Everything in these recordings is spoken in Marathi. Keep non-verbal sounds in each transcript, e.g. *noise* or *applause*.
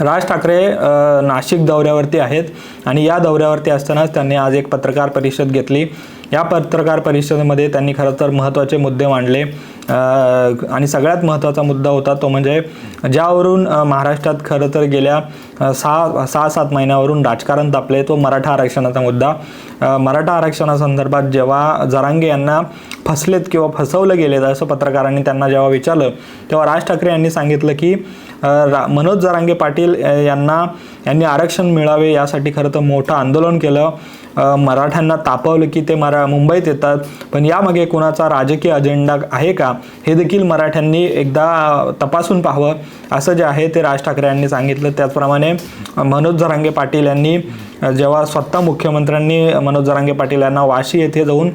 राज ठाकरे नाशिक दौऱ्यावरती आहेत आणि या दौऱ्यावरती असतानाच त्यांनी आज एक पत्रकार परिषद घेतली. या पत्रकार परिषदेमध्ये त्यांनी खरं तर महत्त्वाचे मुद्दे मांडले. आणि सगळ्यात महत्त्वाचा मुद्दा होता तो म्हणजे ज्यावरून महाराष्ट्रात खरं तर गेल्या सहा सहा सात महिन्यावरून राजकारण तापले तो मराठा आरक्षणाचा मुद्दा. मराठा आरक्षणासंदर्भात जेव्हा जरांगे यांना फसलेत किंवा फसवलं गेलेत असं पत्रकारांनी त्यांना जेव्हा विचारलं तेव्हा राज ठाकरे यांनी सांगितलं की रा मनोज जरांगे पाटील यांना यांनी आरक्षण मिळावे यासाठी खरं तर मोठं आंदोलन केलं. मराठ्यांना तापवलं की ते मरा मुंबईत येतात. पण यामागे कोणाचा राजकीय अजेंडा आहे का? हे देखील मराठ्यांनी एकदा तपासून पाहावं. असं जे आहे ते राज ठाकरे यांनी सांगितलं. त्याचप्रमाणे मनोज जरांगे पाटील यांनी जेव्हा स्वतः मुख्यमंत्र्यांनी मनोज जरांगे पाटील यांना वाशी येथे जाऊन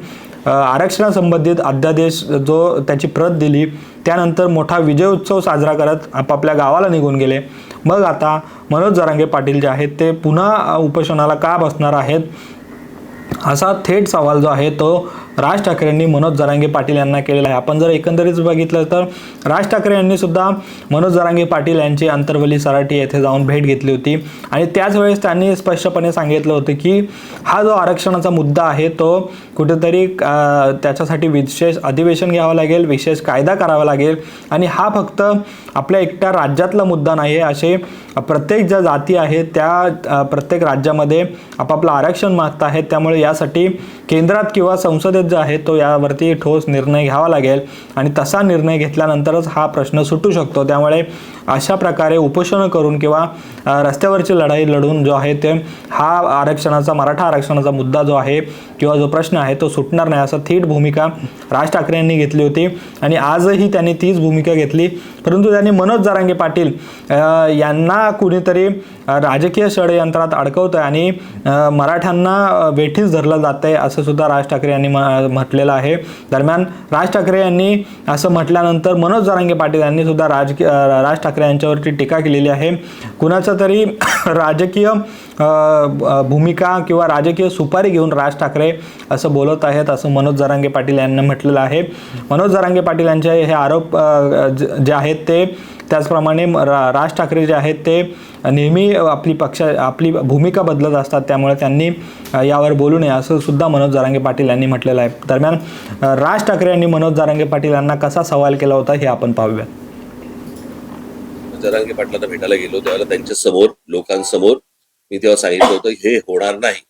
आरक्षणासंबंधित अध्यादेश जो त्याची प्रत दिली त्यानंतर मोठा विजय उत्सव साजरा करत आपापल्या गावाला निघून गेले. मग आता मनोज जरांगे पाटील जे आहेत ते पुन्हा उपोषणाला का बसणार आहेत? असा थेट सवाल जो आहे तो राज ठाकरेंनी मनोज जरांगे पाटील यांना केलेला आहे. आपण जर एकंदरीत बघितलं तर राज ठाकरे यांनी सुद्धा मनोज जरांगे पाटील यांची अंतर्वली सराठी येथे जाऊन भेट घेतली होती. आणि त्याच वेळेस त्यांनी स्पष्टपणे सांगितलं होतं की हा जो आरक्षणाचा मुद्दा आहे तो कुठेतरी त्याच्यासाठी विशेष अधिवेशन घ्यावं लागेल विशेष कायदा करावा लागेल. आणि हा फक्त आपल्या एकट्या राज्यातला मुद्दा नाही आहे. असे प्रत्येक ज्या जाती आहेत त्या प्रत्येक राज्यामध्ये आपापलं आरक्षण मागत आहेत त्यामुळे यासाठी केंद्रात किंवा संसदेत जो आहे तो यावरती ठोस निर्णय घ्यावा लागेल. आणि तसा निर्णय घेतल्यानंतरच हा प्रश्न सुटू शकतो. त्यामुळे अशा प्रकारे उपोषणं करून किंवा रस्त्यावरची लढाई लढून जो आहे ते हा आरक्षणाचा मराठा आरक्षणाचा मुद्दा जो आहे किंवा जो प्रश्न आहे तो सुटणार नाही. असं थेट भूमिका राज ठाकरे यांनी घेतली होती. आणि आजही त्यांनी तीच भूमिका घेतली. परंतु त्यांनी मनोज जारांगे पाटील यांना कुणीतरी राजकीय षडयंत्रात अडकवतं आणि मराठ्यांना वेठीस धरलं जात आहे असं सुद्धा राज ठाकरे यांनी म- म्हटलेलं आहे. दरम्यान राज ठाकरे यांनी असं म्हटल्यानंतर मनोज जरांगे पाटील यांनी सुद्धा राजकीय राज ठाकरे यांच्यावरती टीका केलेली आहे. कुणाचा तरी *coughs* राजकीय भूमिका किंवा राजकीय सुपारी घेऊन राज ठाकरे असं बोलत आहेत असं मनोज जरांगे पाटील यांनी म्हटलेलं आहे. मनोज जरांगे पाटील यांचे हे आरोप जे आहेत ते त्याचप्रमाणे रा- राज ठाकरे जे आहेत ते नेहमी आपली पक्ष आपली भूमिका बदलत असतात. त्यामुळे त्यांनी यावर बोलू नये असं सुद्धा मनोज जारांगे पाटील यांनी म्हटलेलं आहे. दरम्यान राज ठाकरे यांनी मनोज जारांगे पाटील यांना कसा सवाल केला होता हे आपण पाहूया जरांगे पाटलांना भेटायला गेलो त्यावेळेला त्यांच्यासमोर लोकांसमोर मी तेव्हा सांगितलं होतं हे होणार नाही.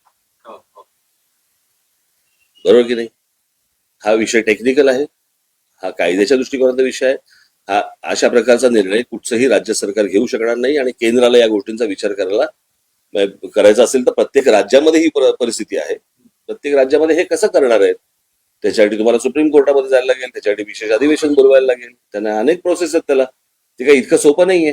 बरोबर की नाही? हा विषय टेक्निकल आहे. हा कायद्याच्या दृष्टिकोनाचा विषय आहे. हा अशा प्रकारचा निर्णय कुठचंही राज्य सरकार घेऊ शकणार नाही आणि केंद्राला या गोष्टींचा विचार करायला करायचा असेल तर प्रत्येक राज्यामध्ये ही परिस्थिती आहे. प्रत्येक राज्यामध्ये हे कसं करणार आहेत? त्याच्यासाठी तुम्हाला सुप्रीम कोर्टामध्ये जायला लागेल त्याच्यासाठी विशेष अधिवेशन बोलवायला लागेल. त्यांना अनेक प्रोसेस आहेत त्याला. ते काही इतकं सोपं नाहीये.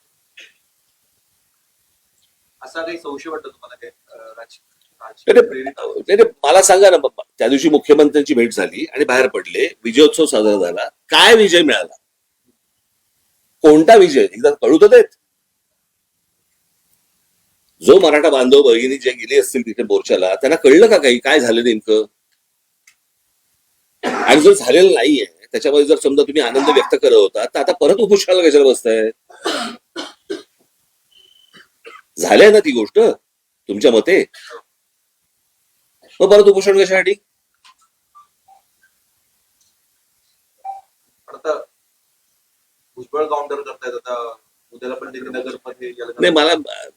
असा काही संशय वाटतो तुम्हाला मला सांगा ना बाबा त्या दिवशी मुख्यमंत्र्यांची भेट झाली आणि बाहेर पडले. विजयोत्सव साजरा झाला. काय विजय मिळाला? कोणता विजय? एकदा कळू तर देत. जो मराठा बांधव भगिनी जे गेली असतील तिथे मोर्चाला त्यांना कळलं का काही? काय झालं नेमकं? आणि जर झालेलं नाहीये त्याच्यामध्ये जर समजा तुम्ही आनंद व्यक्त करत होता तर आता परत उपोषणाला कशाला बसताय? झालंय ना ती गोष्ट तुमच्या मते? मग परत उपोषण कशासाठी? आता भुजबळ काउंटर करतायत आता. उद्याला पण नगरमध्ये नाही मला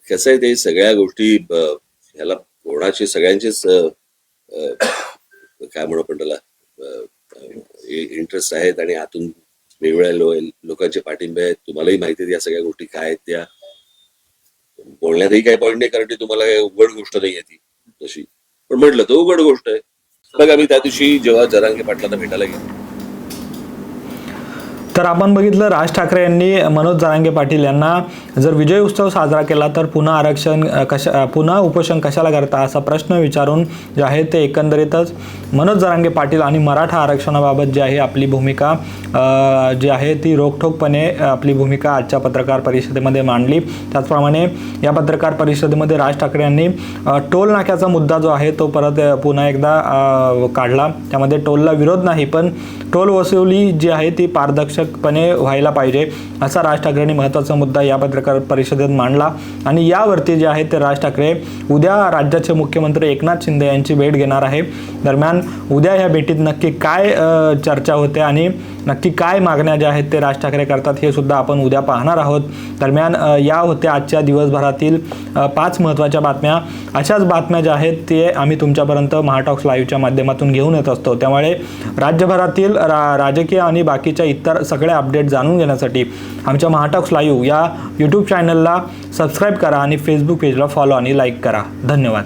कसं आहे ते सगळ्या गोष्टी ह्याला कोणाचे सगळ्यांचेच काय म्हणू आपण त्याला इंटरेस्ट आहेत आणि आतून वेगवेगळ्या लोकांचे पाठिंबे आहेत. तुम्हालाही माहिती आहेत या सगळ्या गोष्टी काय आहेत त्या. बोलण्यातही काही पॉईंट नाही कारण ती तुम्हाला काही उघड गोष्ट नाही आहे ती तशी. पण म्हटलं तर उघड गोष्ट आहे. बघा मी त्या दिवशी जेव्हा जरांगे पाटलांना भेटायला गेलो तर आपण बघितलं राज ठाकरे यांनी मनोज जरांगे पाटील यांना जर विजय उत्सव साजरा केला तर पुन्हा आरक्षण कशा पुन्हा उपोषण कशाला करता असा प्रश्न विचारून जे आहे ते एकंदरीतच मनोज जरांगे पाटील आणि मराठा आरक्षणाबाबत जी आहे आपली भूमिका जी आहे ती रोखठोकपणे आपली भूमिका आजच्या पत्रकार परिषदेमध्ये मांडली. त्याचप्रमाणे या पत्रकार परिषदेमध्ये राज ठाकरे यांनी टोल नाक्याचा मुद्दा जो आहे तो परत पुन्हा एकदा काढला. त्यामध्ये टोलला विरोध नाही पण टोल वसुली जी आहे ती पारदर्शकपणे व्हायला पाहिजे असा राज ठाकरेंनी महत्त्वाचा मुद्दा या पत्रकार परिषदेत मांडला. आणि यावरती जे आहे ते राज ठाकरे उद्या राज्याचे मुख्यमंत्री एकनाथ शिंदे यांची भेट घेणार आहे. दरम्यान उद्या या भेटीत नक्की काय चर्चा होते आणि नक्की काय मागण्या ज्या आहेत ते राज ठाकरे करतात हे सुद्धा आपण उद्या पाहणार आहोत. दरम्यान या होत्या आजच्या दिवसभरातील पाच महत्त्वाच्या बातम्या. अशाच बातम्या ज्या आहेत ते आम्ही तुमच्यापर्यंत महाटॉक्स लाईव्हच्या माध्यमातून घेऊन येत असतो. त्यामुळे राज्यभरातील रा राजकीय आणि बाकीच्या इतर सगळे अपडेट जाणून घेण्यासाठी आमच्या महाटॉक्स लाईव्ह या यूट्यूब चॅनलला सबस्क्राईब करा आणि फेसबुक पेजला फॉलो आणि लाईक करा. धन्यवाद.